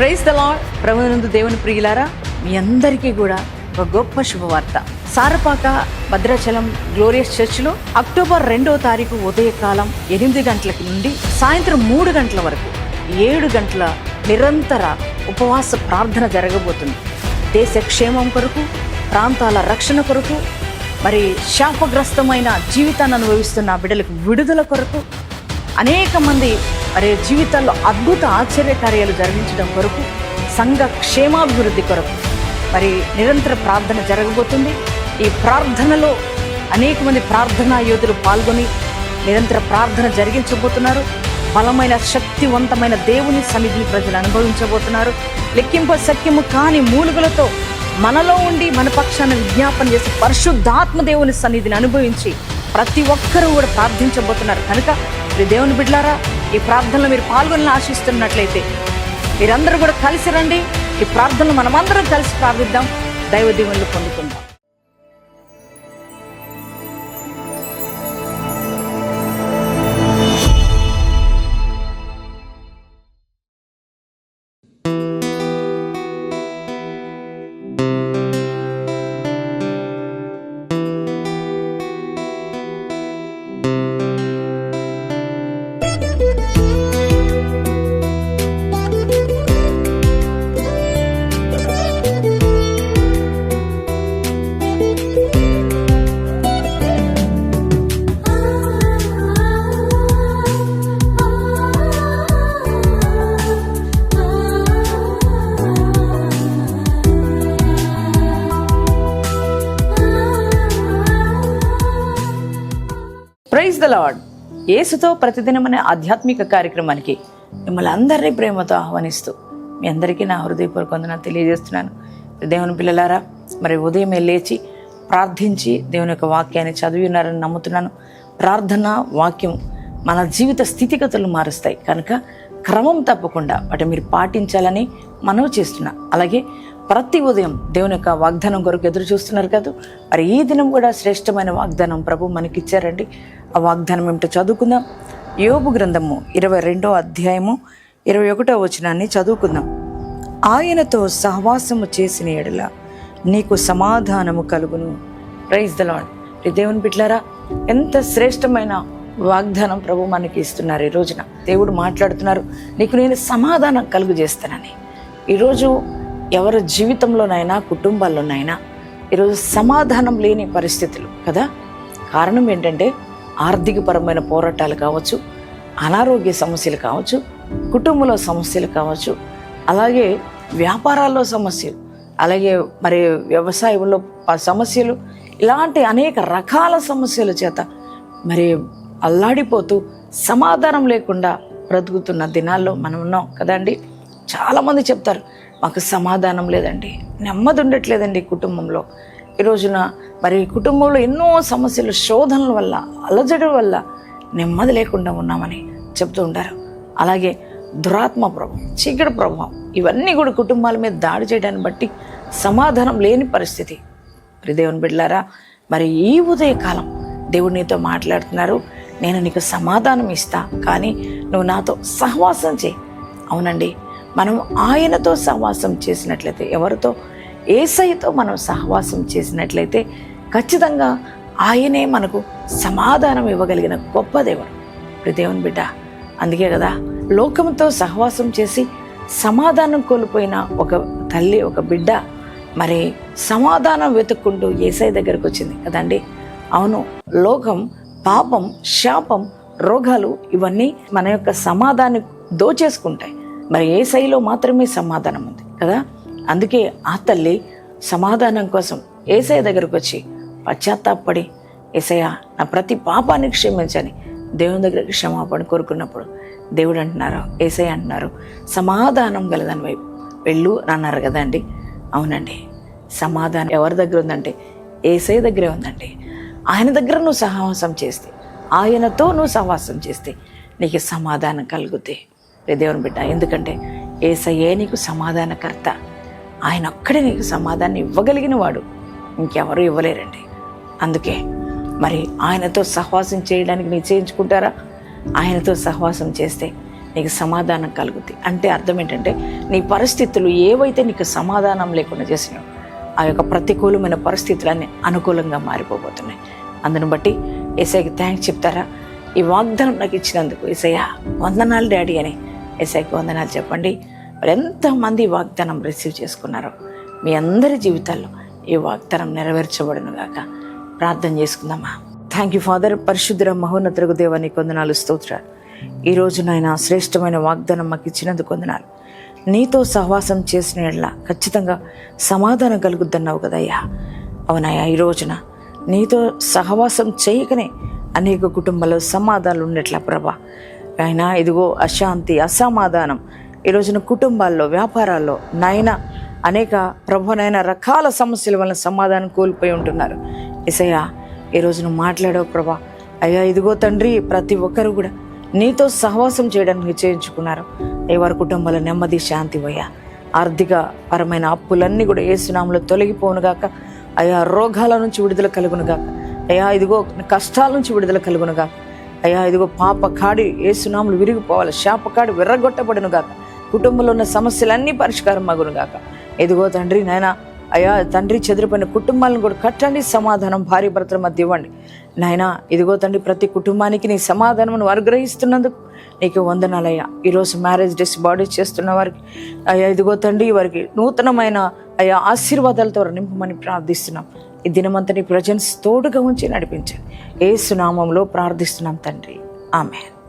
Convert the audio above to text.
Praise the lord ప్రభునందు దేవుని ప్రియులారా మీ అందరికీ కూడా ఒక గొప్ప శుభవార్త. సారపాక భద్రాచలం గ్లోరియస్ చర్చ్లో అక్టోబర్ రెండో తారీఖు ఉదయకాలం ఎనిమిది గంటలకి నుండి సాయంత్రం మూడు గంటల వరకు ఏడు గంటల నిరంతర ఉపవాస ప్రార్థన జరగబోతుంది. దేశ క్షేమం కొరకు ప్రాంతాల రక్షణ కొరకు మరి శాపగ్రస్తమైన జీవితాన్ని అనుభవిస్తున్న బిడ్డలకు విడుదల కొరకు అనేక మంది మరి జీవితాల్లో అద్భుత ఆశ్చర్య కార్యాలు జరిగించడం కొరకు సంఘ క్షేమాభివృద్ధి కొరకు మరి నిరంతర ప్రార్థన జరగబోతుంది. ఈ ప్రార్థనలో అనేక మంది ప్రార్థనా యోధులు పాల్గొని నిరంతర ప్రార్థన జరిగించబోతున్నారు. బలమైన శక్తివంతమైన దేవుని సన్నిధిని ప్రజలు అనుభవించబోతున్నారు. లెక్కింప సఖ్యము కాని మూలుగులతో మనలో ఉండి మన పక్షాన్ని విజ్ఞాపన చేసి పరిశుద్ధాత్మ దేవుని సన్నిధిని అనుభవించి ప్రతి ఒక్కరూ కూడా ప్రార్థించబోతున్నారు. కనుక మీరు దేవుని బిడ్లారా ఈ ప్రార్థనలో మీరు పాల్గొనని ఆశిస్తున్నట్లయితే మీరందరూ కూడా కలిసి రండి. ఈ ప్రార్థనలు మనమందరం కలిసి ప్రార్థిద్దాం. దైవ దీవెనలు పొందుకుందాం. Praise the lord. యేసుతో ప్రతిదినం అనే ఆధ్యాత్మిక కార్యక్రమానికి మిమ్మల్ని అందరినీ ప్రేమతో ఆహ్వానిస్తూ మీ అందరికీ నా హృదయపూర్వక వందనాలు తెలియజేస్తున్నాను. దేవుని పిల్లలారా మరి ఉదయమే లేచి ప్రార్థించి దేవుని యొక్క వాక్యాన్ని చదివి ఉన్నారని నమ్ముతున్నాను. ప్రార్థన వాక్యం మన జీవిత స్థితిగతులు మారుస్తాయి. కనుక క్రమం తప్పకుండా వాటి మీరు పాటించాలని మనవి చేస్తున్నా. అలాగే ప్రతి ఉదయం దేవుని యొక్క వాగ్దానం కొరకు ఎదురు చూస్తున్నారు కదా మరి ఈ దినం కూడా శ్రేష్టమైన వాగ్దానం ప్రభు మనకిచ్చారండి. ఆ వాగ్దానం ఏమిటో చదువుకుందాం. యోబు గ్రంథము ఇరవై రెండో అధ్యాయము ఇరవై ఒకటో వచనాన్ని చదువుకుందాం. ఆయనతో సహవాసము చేసిన ఎడల నీకు సమాధానము కలుగును. ప్రైజ్ దలాడ్ దేవుని బిట్లారా ఎంత శ్రేష్టమైన వాగ్దానం ప్రభు మనకి ఇస్తున్నారు ఈ రోజున. దేవుడు మాట్లాడుతున్నారు నీకు నేను సమాధానం కలుగు చేస్తానని. ఈరోజు ఎవరి జీవితంలోనైనా కుటుంబాల్లోనైనా ఈరోజు సమాధానం లేని పరిస్థితులు కదా? కారణం ఏంటంటే ఆర్థికపరమైన పోరాటాలు కావచ్చు అనారోగ్య సమస్యలు కావచ్చు కుటుంబంలో సమస్యలు కావచ్చు అలాగే వ్యాపారాల్లో సమస్యలు అలాగే మరి వ్యవసాయంలో సమస్యలు ఇలాంటి అనేక రకాల సమస్యల చేత మరి అల్లాడిపోతూ సమాధానం లేకుండా బ్రతుకుతున్న దినాల్లో మనం ఉన్నాం కదండి చాలామంది చెప్తారు మాకు సమాధానం లేదండి నెమ్మది ఉండట్లేదండి కుటుంబంలో. ఈ రోజున మరి కుటుంబంలో ఎన్నో సమస్యలు శోధనల వల్ల అలజడి వల్ల నెమ్మది లేకుండా ఉన్నామని చెప్తూ ఉంటారు. అలాగే దురాత్మ ప్రభావం చీకటి ప్రభావం ఇవన్నీ కూడా కుటుంబాల మీద దాడి చేయడాన్ని బట్టి సమాధానం లేని పరిస్థితి. మరి దేవుని బిడ్డలారా మరి ఈ ఉదయకాలం దేవుడు నీతో మాట్లాడుతున్నారు. నేను నీకు సమాధానం ఇస్తా కానీ నువ్వు నాతో సహవాసం చేయి. అవునండి మనం ఆయనతో సహవాసం చేసినట్లయితే ఎవరితో? ఏసైతో మనం సహవాసం చేసినట్లయితే ఖచ్చితంగా ఆయనే మనకు సమాధానం ఇవ్వగలిగిన గొప్ప దేవుడు. ఇప్పుడు దేవుని బిడ్డ అందుకే కదా లోకంతో సహవాసం చేసి సమాధానం కోల్పోయిన ఒక తల్లి ఒక బిడ్డ మరి సమాధానం వెతుక్కుంటూ ఏసై దగ్గరకు వచ్చింది కదండి. అవును లోకం పాపం శాపం రోగాలు ఇవన్నీ మన యొక్క సమాధానం దోచేసుకుంటాయి. మరి ఏ శైలో మాత్రమే సమాధానం ఉంది కదా? అందుకే ఆ తల్లి సమాధానం కోసం ఏసఐ దగ్గరకు వచ్చి పశ్చాత్తాపడి ఏసయ్య నా ప్రతి పాపాన్ని క్షమించని దేవుని దగ్గర క్షమాపణ కోరుకున్నప్పుడు దేవుడు అంటున్నారు ఏసై అంటున్నారు సమాధానం గలదని వైపు వెళ్ళు అన్నారు అన్నారు కదండి అవునండి సమాధానం ఎవరి దగ్గర ఉందంటే ఏసై దగ్గరే ఉందండి. ఆయన దగ్గర నువ్వు సహవాసం చేస్తే ఆయనతో నువ్వు సహవాసం చేస్తే నీకు సమాధానం కలుగుతే దేవుని బిడ్డ ఎందుకంటే ఏసయ్యే నీకు సమాధానకర్త ఆయన ఒక్కడే నీకు సమాధానం ఇవ్వగలిగిన వాడు. ఇంకెవరూ ఇవ్వలేరండి. అందుకే మరి ఆయనతో సహవాసం చేయడానికి నిశ్చయించుకుంటారా ఆయనతో సహవాసం చేస్తే నీకు సమాధానం కలుగుతుంది అంటే అర్థం ఏంటంటే నీ పరిస్థితులు ఏవైతే నీకు సమాధానం లేకుండా చేసినావు ఆ యొక్క ప్రతికూలమైన పరిస్థితులన్నీ అనుకూలంగా మారిపోబోతున్నాయి. అందును బట్టి ఏసైకి థ్యాంక్స్ చెప్తారా? ఈ వాగ్దానం నాకు ఇచ్చినందుకు ఏసయ్య వందనాలు డాడీ అని ఏసైకి వందనాలు చెప్పండి. ఎంతమంది ఈ వాగ్దానం రిసీవ్ చేసుకున్నారో మీ అందరి జీవితాల్లో ఈ వాగ్దానం నెరవేర్చబడును గాక. ప్రార్థన చేసుకుందామా? థ్యాంక్ యూ ఫాదర్ పరిశుద్ధ మహోన్నతులకు దేవానికి కొందనాలు స్తోత్రాలు. ఈ రోజు నాయన శ్రేష్టమైన వాగ్దానం మాకు ఇచ్చినందుకు కొందనాలు నీతో సహవాసం చేసిన ఎడల ఖచ్చితంగా సమాధానం కలుగుద్దన్నావు కదయ్యా. అవునయ్యా ఈ రోజున నీతో సహవాసం చేయకనే అనేక కుటుంబాల్లో సమాధానాలు ఉండేట్లా ప్రభా. ఆయన ఇదిగో అశాంతి అసమాధానం ఈ రోజున కుటుంబాల్లో వ్యాపారాల్లో నాయన అనేక ప్రభునైన రకాల సమస్యల వలన సమాధానం కోల్పోయి ఉంటున్నారు. ఇసయ్యా ఈ రోజున మాట్లాడవు ప్రభా. అయ్యా ఇదిగో తండ్రి ప్రతి ఒక్కరు కూడా నీతో సహవాసం చేయడానికి నిశ్చయించుకున్నారు. అయ్యి వారి కుటుంబాల నెమ్మది శాంతి వయ్యా. ఆర్థిక పరమైన అప్పులన్నీ కూడా ఏసునామంలో తొలగిపోనుగాక అయ్యా రోగాల నుంచి విడుదల కలుగునుగాక అయ్యా ఇదిగో కష్టాల నుంచి విడుదల కలుగునుగాక అయ్యా ఇదిగో పాప కాడి ఏసునాములు విరిగిపోవాలి శాప కాడి విర్రగొట్టబడునుగాక కుటుంబంలో ఉన్న సమస్యలన్నీ పరిష్కారం మగునుగాక ఇదిగో తండ్రి నాయన అయ్యా తండ్రి చెదిరిపోయిన కుటుంబాలను కూడా కట్టండి సమాధానం భార్య భర్తల మధ్య ఇవ్వండి. నాయన ఇదిగో తండ్రి ప్రతి కుటుంబానికి నీ సమాధానం అనుగ్రహిస్తున్నందుకు నీకు వందనాలయ్యా. ఈరోజు మ్యారేజ్ డేస్ బాడీ చేస్తున్న వారికి అయ్యా ఇదిగో తండ్రి వారికి నూతనమైన అయ్యా ఆశీర్వాదాలతో నింపమని ప్రార్థిస్తున్నాం. ఈ దినమంతా నీ ప్రజెన్స్ తోడుగా ఉంచి నడిపించండి. ఏ సునామంలో ప్రార్థిస్తున్నాం తండ్రి. ఆమె